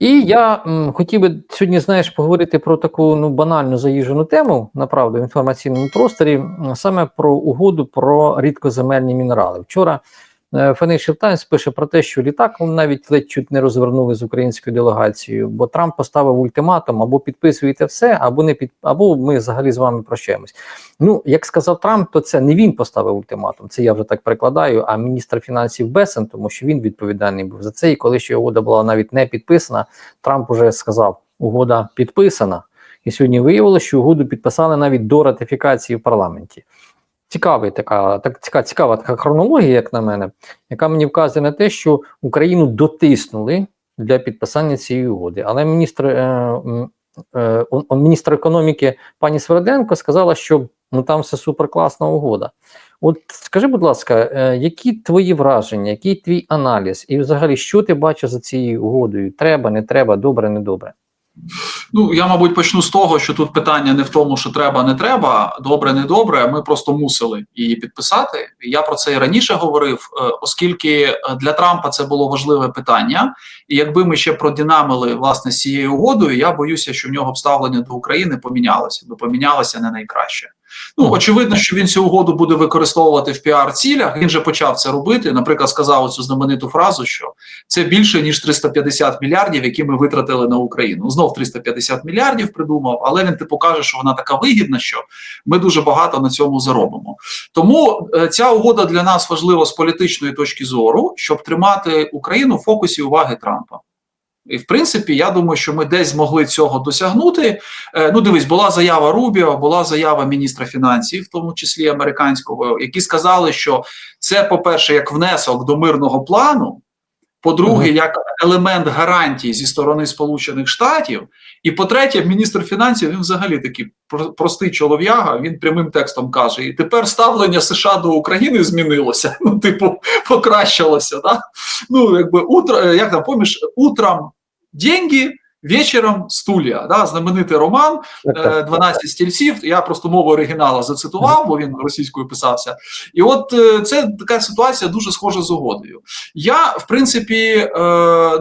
І я м, хотів би сьогодні, знаєш, поговорити про таку ну банальну заїжджену тему, направду, в інформаційному просторі, саме про угоду про рідкоземельні мінерали. Вчора Financial Times пише про те, що літак навіть ледь чуть не розвернули з українською делегацією, бо Трамп поставив ультиматум: або підписуєте все, або не під або ми взагалі з вами прощаємось. Ну, як сказав Трамп, то це не він поставив ультиматум. Це я вже так перекладаю. А міністр фінансів Бесен, тому що він відповідальний був за це. І коли ще угода була навіть не підписана, Трамп уже сказав: угода підписана. І сьогодні виявилося, що угоду підписали навіть до ратифікації в парламенті. Цікавий така, так цікава, цікава така хронологія, як на мене, яка мені вказує на те, що Україну дотиснули для підписання цієї угоди. Але міністр, е, е, міністр економіки пані Сверденко сказала, що ну там все суперкласна угода. От скажи, будь ласка, е, які твої враження, який твій аналіз, і взагалі, що ти бачиш за цією угодою? Треба, не треба, добре, не добре. Ну я мабуть почну з того, що тут питання не в тому, що треба, не треба, добре, не добре. Ми просто мусили її підписати. Я про це і раніше говорив, е, оскільки е, для Трампа це було важливе питання. І якби ми ще продінамили власне з цією угодою, я боюся, що в нього обставлення до України помінялося, бо помінялося не найкраще. Ну очевидно, що він цю угоду буде використовувати в піар-цілях. Він же почав це робити. Наприклад, сказав цю знамениту фразу, що це більше ніж 350 мільярдів, які ми витратили на Україну. Знов 350 мільярдів придумав, але він типу каже, що вона така вигідна, що ми дуже багато на цьому заробимо. Тому е, ця угода для нас важлива з політичної точки зору, щоб тримати Україну в фокусі уваги Трампа. І в принципі, я думаю, що ми десь змогли цього досягнути. Е, ну, дивись, була заява Рубіо, була заява міністра фінансів, в тому числі американського, які сказали, що це, по-перше, як внесок до мирного плану. По-друге, Мгм. як елемент гарантії зі сторони Сполучених Штатів, і по-третє, міністр фінансів він взагалі такий про- простий чолов'яга. Він прямим текстом каже: і тепер ставлення США до України змінилося. Ну, типу, покращилося. Да? Ну, якби утро, як там поміж, утром деньги, вечором стулья. Да? Знаменитий роман е, 12 стільців. Я просто мову оригіналу зацитував, бо він російською писався. І от е, це така ситуація дуже схожа з угодою. Я, в принципі, е,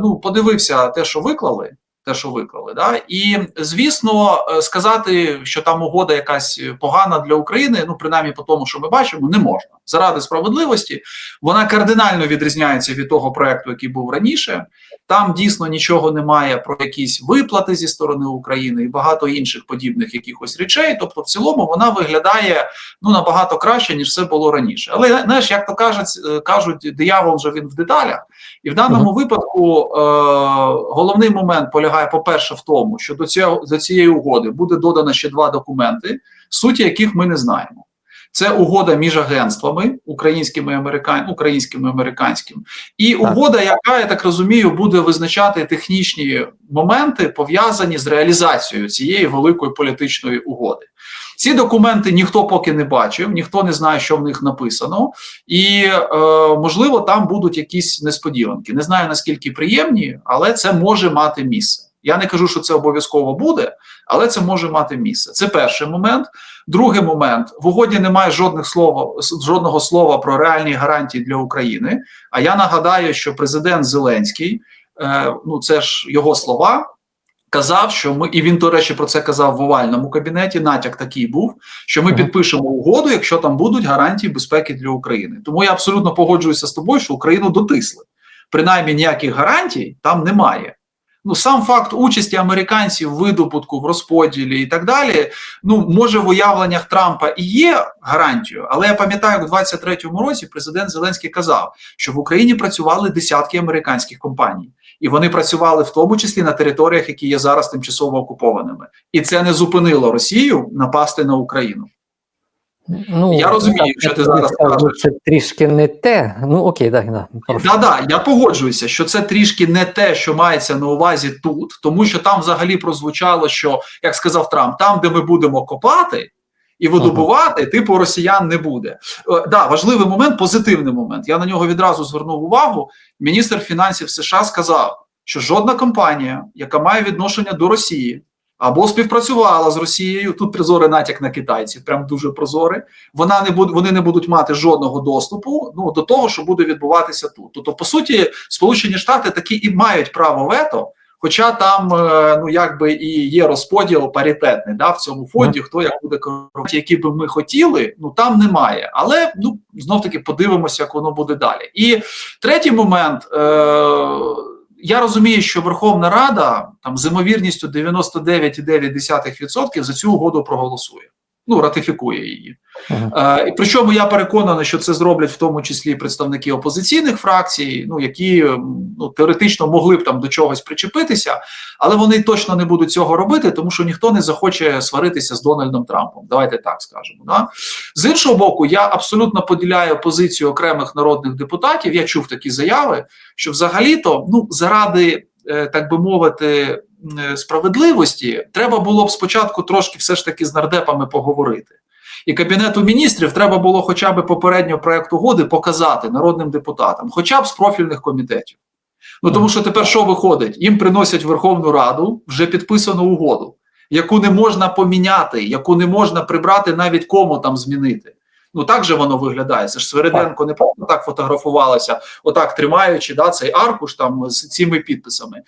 ну, подивився те, що виклали. Те, що виклали, да, і звісно, е, сказати, що там угода якась погана для України, ну принаймні по тому, що ми бачимо, не можна заради справедливості. Вона кардинально відрізняється від того проекту, який був раніше. Там дійсно нічого немає про якісь виплати зі сторони України і багато інших подібних якихось речей. Тобто, в цілому вона виглядає ну набагато краще ніж це було раніше. Але знаєш, як то кажуть, е, кажуть, диявол вже він в деталях, і в даному випадку е, головний момент полягає, по-перше, в тому, що до цього до цієї угоди буде додано ще два документи, суті яких ми не знаємо. Це угода між агентствами українськими і американ... українським і американським, і Так. угода, яка я так розумію, буде визначати технічні моменти пов'язані з реалізацією цієї великої політичної угоди. Ці документи ніхто поки не бачив, ніхто не знає, що в них написано, і е, можливо там будуть якісь несподіванки. Не знаю наскільки приємні, але це може мати місце. Я не кажу, що це обов'язково буде, але це може мати місце. Це перший момент. Другий момент в угоді немає жодних слова, жодного слова про реальні гарантії для України. А я нагадаю, що президент Зеленський, е, ну це ж його слова. Казав, що ми, і він, до речі, про це казав в овальному кабінеті. Натяк такий був, що ми підпишемо угоду, якщо там будуть гарантії безпеки для України. Тому я абсолютно погоджуюся з тобою, що Україну дотисли. Принаймні ніяких гарантій там немає. Ну, сам факт участі американців в видобутку, в розподілі і так далі. Ну, може, в уявленнях Трампа і є гарантією, але я пам'ятаю, у 23-му році президент Зеленський казав, що в Україні працювали десятки американських компаній, і вони працювали в тому числі на територіях, які є зараз тимчасово окупованими, і це не зупинило Росію напасти на Україну. Ну, Я розумію, так, що ти зараз кажеш. Це трішки не те. Ну окей, так, да. Да, да, я погоджуюся, що це трішки не те, що мається на увазі тут, тому що там взагалі прозвучало, що як сказав Трамп, там, де ми будемо копати і видобувати, типу росіян не буде. Е, да, важливий момент, позитивний момент. Я на нього відразу звернув увагу. Міністр фінансів США сказав, що жодна компанія, яка має відношення до Росії. Або співпрацювала з Росією, тут прозорий натяк на китайців, прям дуже прозорий. Вона не буде, вони не будуть мати жодного доступу ну до того, що буде відбуватися тут. Тобто, по суті, Сполучені Штати такі і мають право вето Хоча там е, ну якби і є розподіл паритетний да, в цьому фонді, хто як буде керувати, які би ми хотіли, ну там немає. Але ну знов таки подивимося, як воно буде далі. І третій момент. Е, я розумію, що Верховна Рада там з ймовірністю 99,9% за цю угоду проголосує. Ну, ратифікує її. Мгм. Е, причому я переконаний, що це зроблять в тому числі представники опозиційних фракцій, ну які ну теоретично могли б там до чогось причепитися, але вони точно не будуть цього робити, тому що ніхто не захоче сваритися з Дональдом Трампом. Давайте так скажемо. Да? З іншого боку, я абсолютно поділяю позицію окремих народних депутатів. Я чув такі заяви, що взагалі-то ну заради е, так би мовити. Е, Справедливості треба було б спочатку трошки все ж таки з нардепами поговорити. І кабінету міністрів треба було хоча б попередньо проект угоди показати народним депутатам, хоча б з профільних комітетів. Ну тому що тепер що виходить? Їм приносять в Верховну Раду вже підписану угоду, яку не можна поміняти, яку не можна прибрати, навіть кому там змінити. Ну так же воно виглядає. Це ж Свериденко не просто так фотографувалася, отак тримаючи да, цей аркуш там з цими підписами.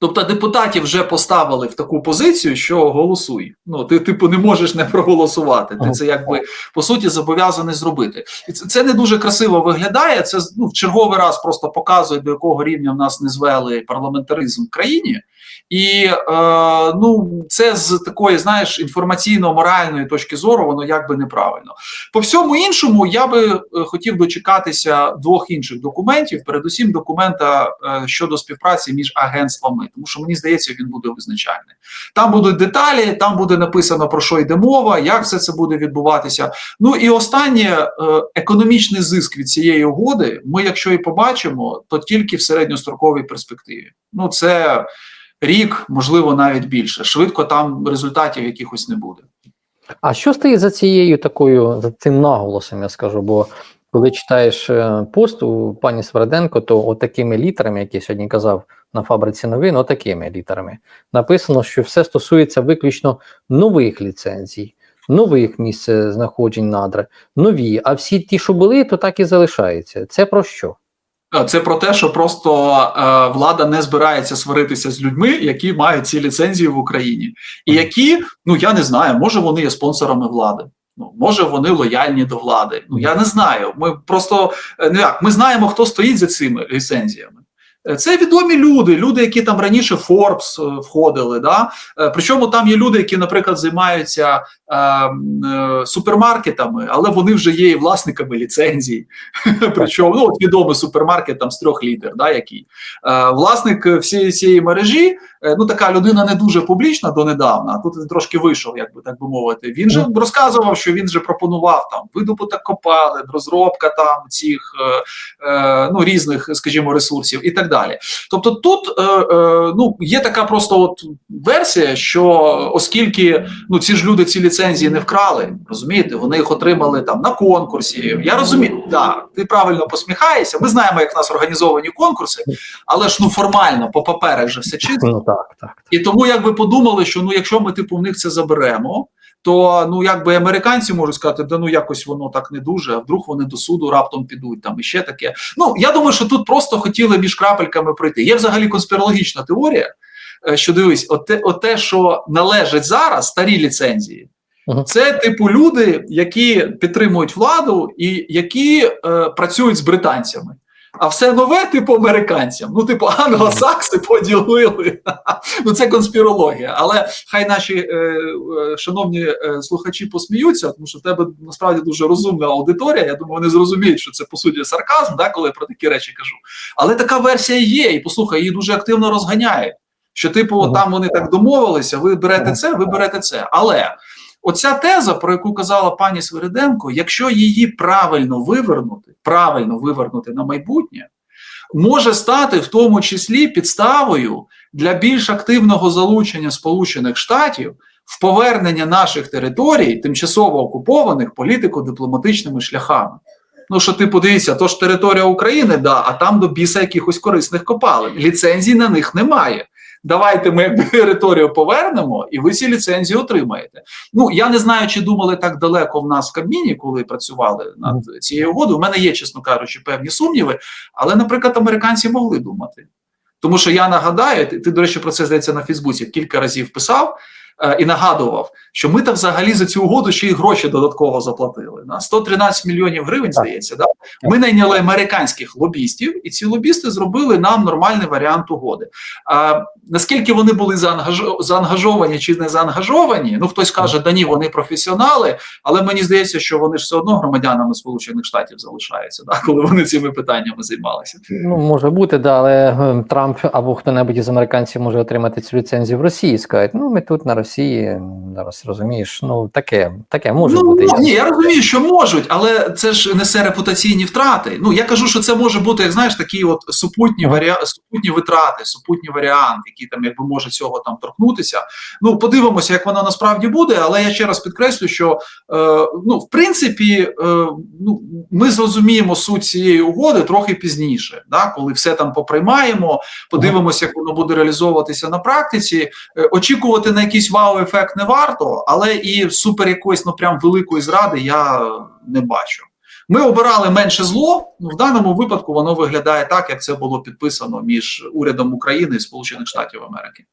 Тобто депутатів вже поставили в таку позицію, що голосуй. Ну ти типу не можеш не проголосувати. Ти це якби по суті зобов'язаний зробити. І це, це не дуже красиво виглядає. Це ну, в черговий раз просто показує, до якого рівня в нас не звели парламентаризм в країні. І е, ну це з такої, знаєш, інформаційно-моральної точки зору, воно якби неправильно. По всьому іншому, я би е, хотів дочекатися двох інших документів, передусім документа е, щодо співпраці між агентствами, тому що мені здається, він буде визначальний. Там будуть деталі, там буде написано про що йде мова, як все це буде відбуватися. Ну і останнє е, економічний зиск від цієї угоди. Ми, якщо і побачимо, то тільки в середньостроковій перспективі. Ну це рік, можливо, навіть більше. Швидко там результатів якихось не буде. А що стоїть за цією такою, за цим наголосом, я скажу? Бо коли читаєш е, пост у пані Сверденко, то отакими літерами, як я сьогодні казав на фабриці новин, отакими літерами написано, що все стосується виключно нових ліцензій, нових місць знаходжень надр, нові. А всі ті, що були, то так і залишаються. Це про що? Е, Це про те, що просто е, влада не збирається сваритися з людьми, які мають ці ліцензії в Україні, і які, ну я не знаю, може вони є спонсорами влади. Ну, може, вони лояльні до влади. Ну я не знаю. Ми просто е, ну як ми знаємо, хто стоїть за цими ліцензіями. Е, Це відомі люди, люди, які там раніше Форбс е, входили. Да? Е, Причому там є люди, які, наприклад, займаються е, е, супермаркетами, але вони вже є і власниками ліцензій. Причому ну, от відомий супермаркет там з трьох літер, да, який е, власник всієї цієї мережі, ну така людина не дуже публічна донедавна, а тут трошки вийшов, як би так би мовити. Він же розказував, що він же пропонував там видобуток копалин, розробка там цих е, е, ну різних, скажімо, ресурсів і так далі. Тобто, тут е, е, ну є така просто от версія, що оскільки ну ці ж люди ці ліцензії не вкрали, розумієте, вони їх отримали там на конкурсі. Я розумію, да, ти правильно посміхаєшся. Ми знаємо, як в нас організовані конкурси, але ж ну формально по паперах же все чисто. Так, так. І тому якби подумали, що ну якщо ми типу в них це заберемо, то ну якби американці можуть сказати, да ну якось воно так не дуже, а вдруг вони до суду раптом підуть там і ще таке. Ну я думаю, що тут просто хотіли між крапельками пройти. Є взагалі конспірологічна теорія, е, що дивись, оте, оте що належить зараз, старі ліцензії. Це типу люди, які підтримують владу і які е, працюють з британцями. А все нове, типу, американцям. Ну, типу, англосакси поділили. ну, це конспірологія. Але хай наші е, е, шановні е, слухачі посміються, тому що в тебе насправді дуже розумна аудиторія. Я думаю, вони зрозуміють, що це по суті сарказм, да, коли я про такі речі кажу. Але така версія є, і послухай, її дуже активно розганяє. Що, типу, там вони так домовилися, ви берете це, ви берете це. Але оця теза, про яку казала пані Свириденко, якщо її правильно вивернути, правильно вивернути на майбутнє, може стати в тому числі підставою для більш активного залучення Сполучених Штатів в повернення наших територій, тимчасово окупованих політико-дипломатичними шляхами. Ну, що ти подивися, то ж територія України, да, а там до біса якихось корисних копалин. Ліцензій на них немає. Давайте ми якби територію повернемо, і ви ці ліцензії отримаєте. Ну я не знаю, чи думали так далеко в нас в Кабміні, коли працювали над цією угодою. У мене є, чесно кажучи, певні сумніви, але, наприклад, американці могли думати. Тому що я нагадаю, ти, ти, до речі, про це здається на Фейсбуці кілька разів писав і нагадував, що ми там взагалі за цю угоду ще й гроші додатково заплатили. На 113 мільйонів гривень, Так. здається. Да? Ми найняли американських лобістів, і ці лобісти зробили нам нормальний варіант угоди. А наскільки вони були заангажо- заангажовані чи не заангажовані? Ну хтось каже, да ні, вони професіонали, але мені здається, що вони ж все одно громадянами Сполучених Штатів залишаються, да, коли вони цими питаннями займалися. Ну, може бути, да, але е, Трамп або хто-небудь із американців може отримати цю ліцензію в Росії і сказати, ну ми тут на Росії зараз розумієш, ну таке, таке може ну, бути. Ні, я розумію, що можуть, але це ж несе репутаційні втрати. Ну я кажу, що це може бути, як знаєш, такі от супутні варіа... супутні витрати, супутні варіанти, які там якби може цього там торкнутися. Ну подивимося, як воно насправді буде. Але я ще раз підкреслю, що е, ну в принципі, е, ну ми зрозуміємо суть цієї угоди трохи пізніше, да, коли все там поприймаємо, подивимося, як воно буде реалізовуватися на практиці. Е, Очікувати на якийсь вау-ефект не варто, але і супер якоїсь ну прям великої зради я не бачу. Ми обирали менше зло. Ну в даному випадку воно виглядає так, як це було підписано між урядом України і Сполучених Штатів Америки.